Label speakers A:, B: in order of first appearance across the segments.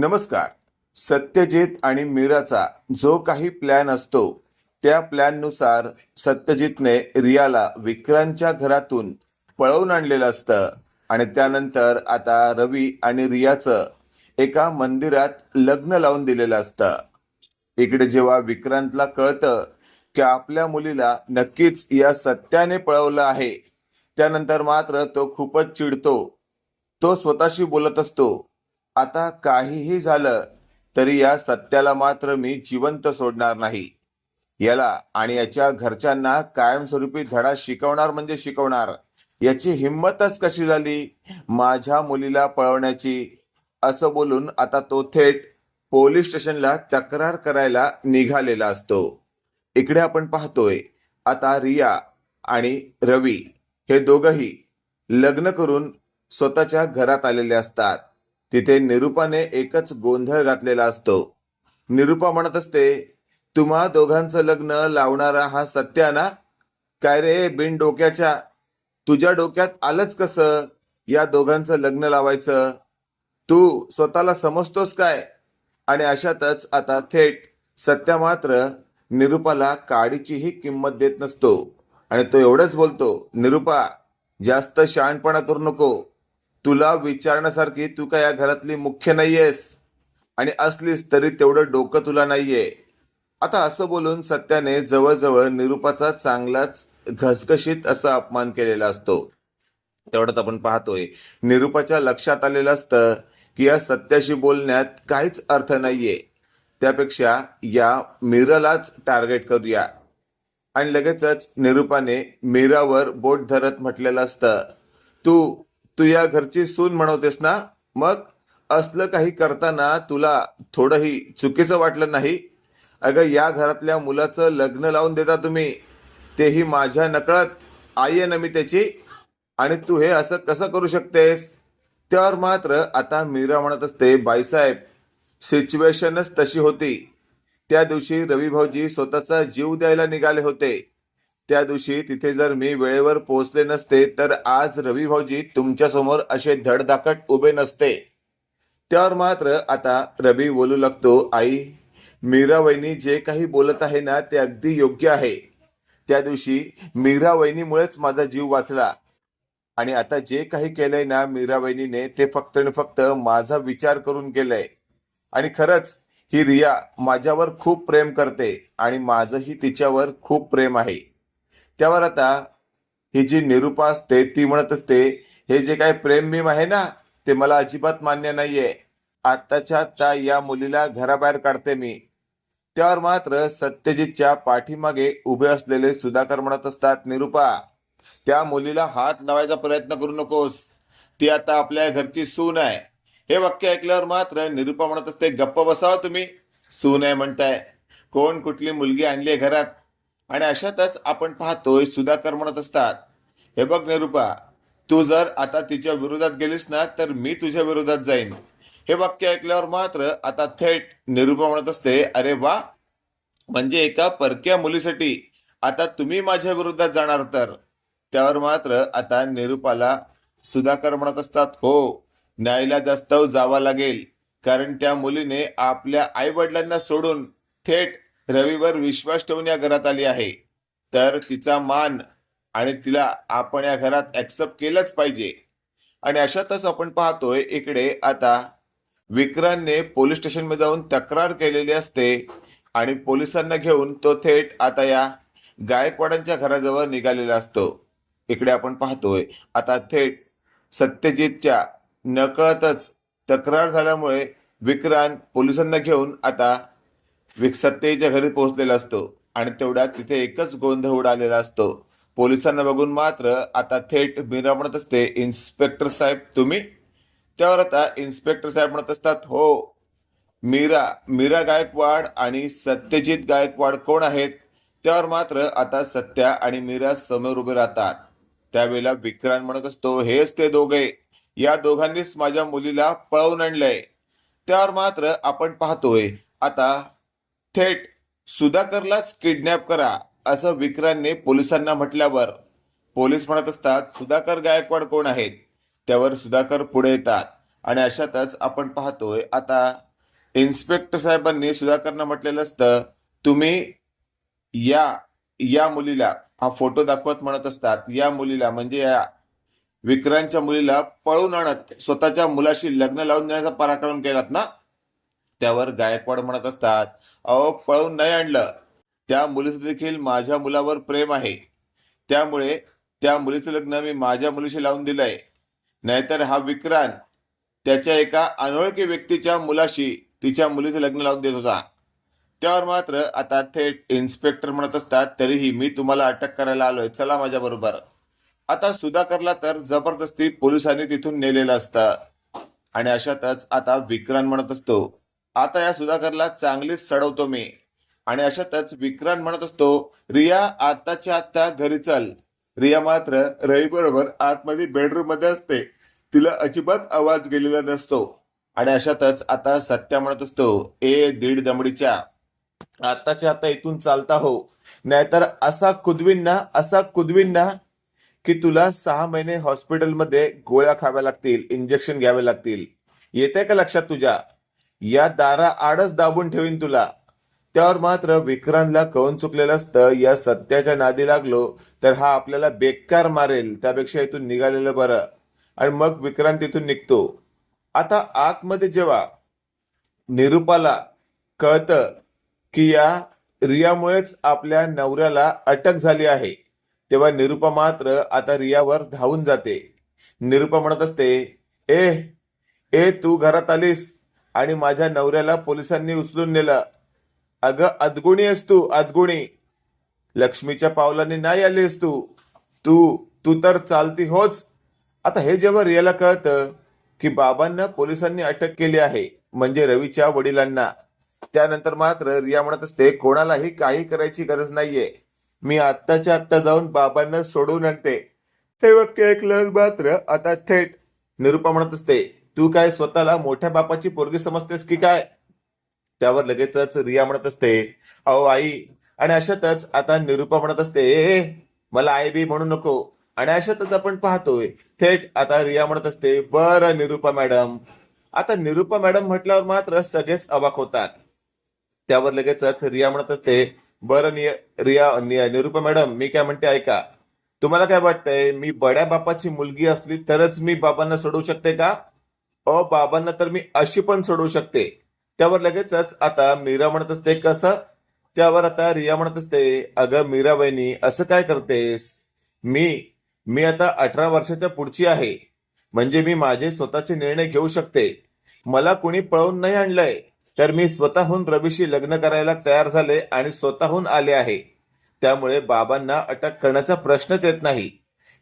A: नमस्कार. सत्यजित आणि मीराचा जो काही प्लॅन असतो त्या प्लॅननुसार सत्यजितने रियाला विक्रांतच्या घरातून पळवून आणलेलं असतं आणि त्यानंतर आता रवी आणि रियाचं एका मंदिरात लग्न लावून दिलेलं असतं. इकडे जेव्हा विक्रांतला कळतं की आपल्या मुलीला नक्कीच या सत्याने पळवलं आहे त्यानंतर मात्र तो खूपच चिडतो. तो स्वतःशी बोलत असतो आता काहीही झालं तरी या सत्याला मात्र मी जिवंत सोडणार नाही. याला आणि याच्या घरच्यांना कायमस्वरूपी धडा शिकवणार म्हणजे शिकवणार. याची हिंमतच कशी झाली? माझ्या मुलीला पळवण्याची. असं बोलून आता तो थेट पोलीस स्टेशनला तक्रार करायला निघालेला असतो. इकडे आपण पाहतोय आता रिया आणि रवी हे दोघही लग्न करून स्वतःच्या घरात आलेले असतात. तिथे निरूपाने एकच गोंधळ घातलेला असतो. निरूपा म्हणत असते तुम्हा दोघांचं लग्न लावणारा हा सत्या ना? काय रे बिन डोक्याच्या? तुझ्या डोक्यात आलंच कसं? या दोघांचं लग्न लावायचं? तू स्वतःला समजतोस काय? आणि अशातच आता थेट सत्या मात्र निरूपाला काडीचीही किंमत देत नसतो. आणि तो एवढंच बोलतो निरूपा जास्त शहाणपणा करू नको. तुला विचारण्यासारखी तू काय या घरातली मुख्य नाहीयेस? आणि असलीस तरी तेवढं डोकं तुला नाहीये. आता असं बोलून सत्याने जवळजवळ निरूपाचा चांगलाच घसघशीत असा अपमान केलेला असतो. तेवढ्यात आपण पाहतोय निरूपाच्या लक्षात आलेलं असतं की या सत्याशी बोलण्यात काहीच अर्थ नाहीये. त्यापेक्षा या मीरालाच टार्गेट करूया. आणि लगेचच निरूपाने मीरावर बोट धरत म्हटलेलं असतं तू तू या घरची सून म्हणवतेस ना मग असलं काही करताना तुला थोडंही चुकीचं वाटलं नाही? अगं या घरातल्या मुलाचं लग्न लावून देता तुम्ही. तेही माझ्या नकळत. आई आहे ना मी त्याची. आणि तू हे असं कसं करू शकतेस? त्यावर मात्र आता मीरा म्हणत असते बाईसाहेब सिच्युएशनच तशी होती. त्या दिवशी रवी भाऊजी स्वतःचा जीव द्यायला निघाले होते. त्या दिवशी तिथे जर मी वेळेवर पोहोचले नसते तर आज रवी भाऊजी तुमच्यासमोर असे धडधाकट उभे नसते. त्यावर मात्र आता रवी बोलू लागतो आई मीरा वहिनी जे काही बोलत आहे ना ते अगदी योग्य आहे. त्या दिवशी मीरा वहिनीमुळेच माझा जीव वाचला. आणि आता जे काही केलंय ना मीरा वहिनीने ते फक्त आणि फक्त माझा विचार करून केलंय. आणि खरंच ही रिया माझ्यावर खूप प्रेम करते आणि माझंही तिच्यावर खूप प्रेम आहे. त्यावर आता ही जी निरूपा असते ती म्हणत असते हे जे काय प्रेम बिम आहे ना ते मला अजिबात मान्य नाहीये. आत्ताच्या आत्ता या मुलीला घराबाहेर काढते मी. त्यावर मात्र सत्यजितच्या पाठीमागे उभे असलेले सुधाकर म्हणत असतात निरूपा त्या मुलीला हात लावायचा प्रयत्न करू नकोस. ती आता आपल्या घरची सून आहे. हे वाक्य ऐकल्यावर मात्र निरूपा म्हणत असते गप्प बसावा तुम्ही. सून आहे म्हणताय. कोण कुठली मुलगी आणली आहे घरात? आणि अशातच आपण पाहतोय सुधाकर म्हणत असतात हे बघ निरूपा तू जर आता तिच्या विरोधात गेलीस ना तर मी तुझ्या विरोधात जाईन. हे वाक्य ऐकल्यावर मात्र आता थेट निरूपा म्हणत असते अरे वा म्हणजे एका परक्या मुलीसाठी आता तुम्ही माझ्या विरोधात जाणार तर? त्यावर मात्र आता निरूपाला सुधाकर म्हणत असतात हो न्यायला जास्तव जावा लागेल कारण त्या मुलीने आपल्या आई वडिलांना सोडून थेट रवीवर विश्वास ठेवून या घरात आली आहे. तर तिचा मान आणि तिला आपण या घरात ऍक्सेप्ट केलंच पाहिजे. आणि अशातच आपण पाहतोय इकडे आता विक्रांतने पोलीस स्टेशनमध्ये जाऊन तक्रार केलेली असते आणि पोलिसांना घेऊन तो थेट आता या गायकवाडांच्या घराजवळ निघालेला असतो. इकडे आपण पाहतोय आता थेट सत्यजितच्या नकळतच तक्रार झाल्यामुळे विक्रांत पोलिसांना घेऊन आता विक घरी पोहोचलेला असतो आणि तेवढ्यात तिथे एकच गोंधळ उडालेला असतो. पोलिसांना बघून मात्र आता थेट मीरा म्हणत असते इन्स्पेक्टर साहेब तुम्ही? त्यावर आता इन्स्पेक्टर साहेब म्हणत असतात हो मीरा मीरा गायकवाड आणि सत्यजित गायकवाड कोण आहेत? त्यावर मात्र आता सत्या आणि मीरा समोर उभे राहतात. त्यावेळेला विक्रांत म्हणत असतो हेच ते दोघे. या दोघांनीच माझ्या मुलीला पळवून आणलंय. त्यावर मात्र आपण पाहतोय आता थेट सुधाकरलाच किडनॅप करा असं विक्रांतने पोलिसांना म्हटल्यावर पोलीस म्हणत असतात सुधाकर गायकवाड कोण आहेत? त्यावर सुधाकर पुढे येतात. आणि अशातच आपण पाहतोय आता इन्स्पेक्टर साहेबांनी सुधाकरनं म्हटलेलं असतं तुम्ही या या मुलीला हा फोटो दाखवत म्हणत असतात. या मुलीला म्हणजे या विक्रांतच्या मुलीला पळून आणत स्वतःच्या मुलाशी लग्न लावून देण्याचा पराक्रम केलात ना? त्यावर गायकवाड म्हणत असतात अहो पळून नाही आणलं. त्या मुलीचं देखील माझ्या मुलावर प्रेम आहे. त्यामुळे त्या मुलीचं लग्न मी माझ्या मुलीशी लावून दिलंय. नाहीतर हा विक्रांत त्याच्या एका अनोळखी व्यक्तीच्या मुलाशी तिच्या मुलीचं लग्न लावून देत होता. त्यावर मात्र आता थेट इन्स्पेक्टर म्हणत असतात तरीही मी तुम्हाला अटक करायला आलोय. चला माझ्या बरोबर. आता सुधाकरला तर जबरदस्ती पोलिसांनी तिथून नेलेलं असतं. आणि अशातच आता विक्रांत म्हणत असतो आता या सुधाकरला चांगलीच सडवतो मी. आणि अशातच विक्रांत म्हणत असतो रिया आताच्या आत्ता घरी चल. रिया मात्र रवी बरोबर आतमध्ये बेडरूममध्ये असते. तिला अजिबात आवाज गेलेला नसतो. आणि अशातच आता सत्या म्हणत असतो ए दीड दमडीच्या. आताच्या आता इथून चालता हो. नाहीतर असा कुदवीन ना असा कुदवीन ना की तुला सहा महिने हॉस्पिटलमध्ये गोळ्या खाव्या लागतील इंजेक्शन घ्यावे लागतील. येते का लक्षात तुझ्या? या दारा आडच दाबून ठेवीन तुला. त्यावर मात्र विक्रांतला कळून चुकलेलं असतं या सत्याच्या नादी लागलो तर हा आपल्याला बेकार मारेल त्यापेक्षा इथून निघालेलं बरं. आणि मग विक्रांत इथून निघतो. आता आतमध्ये जेव्हा निरुपाला कळतं की या रियामुळेच आपल्या नवऱ्याला अटक झाली आहे तेव्हा निरुपा मात्र आता रियावर धावून जाते. निरुपा म्हणत असते ए ए तू घरात आलीस? आणि माझ्या नवऱ्याला पोलिसांनी उचलून नेलं. अगं अदगुणी आहेस तू अदगुणी. लक्ष्मीच्या पावलांनी नाही आलीस तू. तू तू तर चालती होच. आता हे जेव्हा रियाला कळतं की बाबांना पोलिसांनी अटक केली आहे म्हणजे रवीच्या वडिलांना त्यानंतर मात्र रिया म्हणत असते कोणालाही काही करायची गरज नाहीये. मी आत्ताच्या आत्ता जाऊन बाबांना सोडून आणते. हे वाक्य ऐकल्यावर मात्र आता थेट निरुपा म्हणत असते तू काय स्वतःला मोठ्या बापाची पोरगी समजतेस की काय? त्यावर लगेचच रिया म्हणत असते अहो आई. आणि अशातच आता निरुपा म्हणत असते ए मला आई बी म्हणू नको. आणि अशातच आपण पाहतोय थेट आता रिया म्हणत असते बरं निरुपा मॅडम. आता निरुपा मॅडम म्हटल्यावर मात्र सगळेच अवाक होतात. त्यावर लगेचच रिया म्हणत असते बरं नि रिया नि- निरुपा मॅडम मी काय म्हणते ऐका. तुम्हाला काय वाटतंय मी बड्या बापाची मुलगी असली तरच मी बाबांना सोडवू शकते का? अ बाबांना तर मी अशी पण सोडवू शकते. त्यावर लगेचच आता मीरा म्हणत असते कसं? त्यावर आता रिया म्हणत असते अगं मीरा बहिणी असं काय करतेस? मी मी आता अठरा वर्षाच्या पुढची आहे. म्हणजे मी माझे स्वतःचे निर्णय घेऊ शकते. मला कुणी पळवून नाही आणलंय. तर मी स्वतःहून रवीशी लग्न करायला तयार झाले आणि स्वतःहून आले आहे. त्यामुळे बाबांना अटक करण्याचा प्रश्नच येत नाही.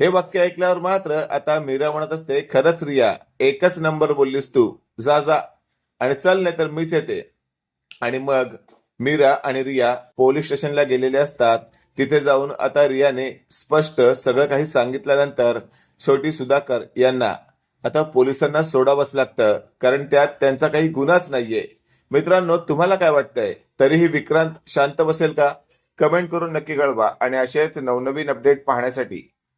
A: हे वाक्य ऐकल्यावर मात्र आता मीरा म्हणत असते खरंच रिया एकच नंबर बोललीस तू. जा जा. आणि चल नाही तर मीच येते. आणि मग मीरा आणि रिया पोलीस स्टेशनला गेलेले असतात. तिथे जाऊन आता रियाने स्पष्ट सगळं काही सांगितल्यानंतर शेवटी सुधाकर यांना आता पोलिसांना सोडावंच लागतं कारण त्यात त्यांचा काही गुन्हाच नाहीये. मित्रांनो तुम्हाला काय वाटतंय? तरीही विक्रांत शांत बसेल का? कमेंट करून नक्की कळवा. आणि असेच नवनवीन अपडेट पाहण्यासाठी